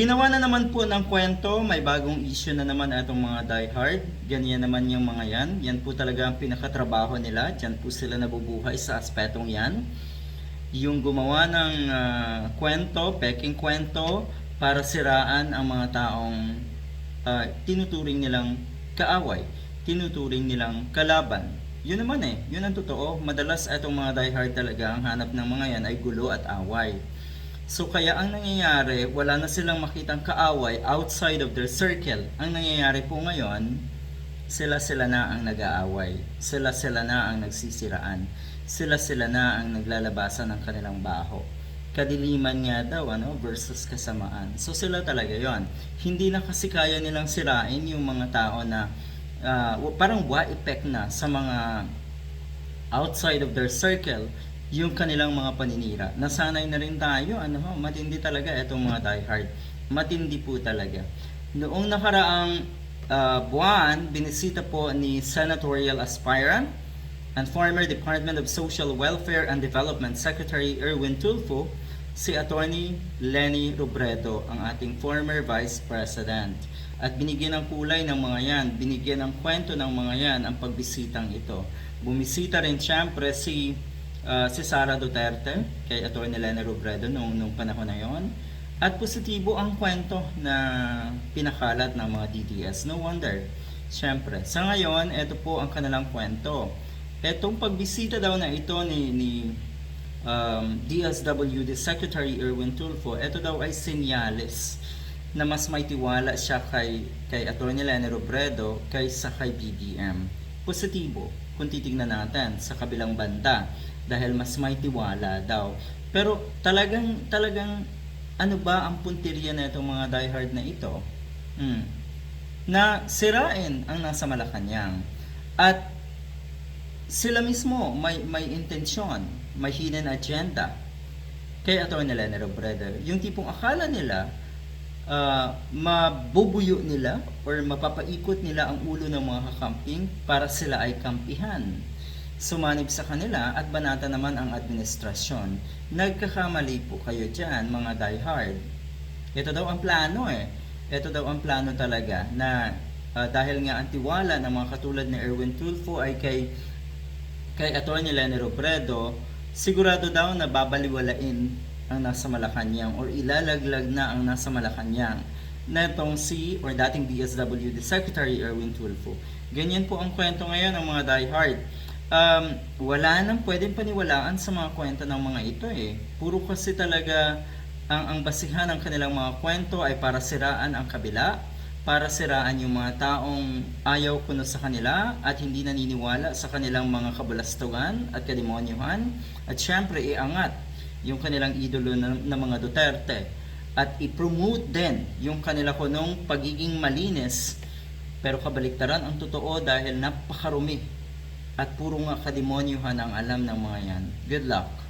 Ginawa na naman po ng kwento, may bagong issue na naman itong mga diehard. Ganyan naman yung mga yan. Yan po talaga ang pinakatrabaho nila. Diyan po sila nabubuhay sa aspetong yan. Yung gumawa ng ah, kwento, peking kwento, para siraan ang mga taong ah, tinuturing nilang kaaway, tinuturing nilang kalaban. Yun naman eh, yun ang totoo. Madalas itong mga diehard talaga, ang hanap ng mga yan ay gulo at away. So kaya ang nangyayari, wala na silang makitang kaaway outside of their circle. Ang nangyayari po ngayon, sila-sila na ang nag-aaway. Sila-sila na ang nagsisiraan. Sila-sila na ang naglalabasan ng kanilang baho. Kadiliman nga daw, ano, versus kasamaan. So sila talaga yon. Hindi na kasi kaya nilang sirain yung mga tao na ah, parang wa effect na sa mga outside of their circle yung kanilang mga paninira. Nasanay na rin tayo, ano ho, matindi talaga itong mga diehard. Matindi po talaga. Noong nakaraang ah, buwan, binisita po ni senatorial aspirant and former Department of Social Welfare and Development Secretary Erwin Tulfo si Attorney Lenny Robredo, ang ating former Vice President. At binigyan ng kulay ng mga yan, binigyan ng kwento ng mga yan ang pagbisitang ito. Bumisita rin siyempre si ah, si Sara Duterte kay Atty. Lenny Robredo nung, nung panahon na yon. At positibo ang kwento na pinakalat ng mga DDS. No wonder. Siyempre. Sa ngayon, ito po ang kanilang kwento. Etong pagbisita daw na ito ni, ni um, DSWD Secretary Erwin Tulfo, ito daw ay senyales na mas may tiwala siya kay, kay Atty. Lenny Robredo kaysa kay BBM. Positibo kung titignan natin sa kabilang banda dahil mas may tiwala daw. Pero talagang talagang ano ba ang punteriya na itong mga diehard na ito? Hmm. Na sirain ang nasa Malacanang. At sila mismo may may intensyon, may hidden agenda kay Atty. Lenny Robredo. Yung tipong akala nila ah, mabubuyo nila or mapapaikot nila ang ulo ng mga kakamping para sila ay kampihan. Sumanib sa kanila at banata naman ang administrasyon. Nagkakamali po kayo dyan, mga diehard. Ito daw ang plano eh. Ito daw ang plano talaga na ah, dahil nga ang tiwala ng mga katulad ni Erwin Tulfo ay kay kay Atty. Lenny Robredo, sigurado daw na babaliwalain ang nasa Malacanang or ilalaglag na ang nasa Malacanang na itong si or dating DSWD Secretary Erwin Tulfo. Ganyan po ang kwento ngayon ng mga diehard. Um, wala nang pwedeng paniwalaan sa mga kwento ng mga ito eh. Puro kasi talaga ang, ang basihan ng kanilang mga kwento ay para siraan ang kabila, para siraan yung mga taong ayaw kuno sa kanila at hindi naniniwala sa kanilang mga kabalastugan at kademonyuhan at syempre iangat yung kanilang idolo na, na mga Duterte at i-promote din yung kanila kunong pagiging malinis pero kabaliktaran ang totoo dahil napakarumi at puro nga kademonyuhan ang alam ng mga yan. Good luck!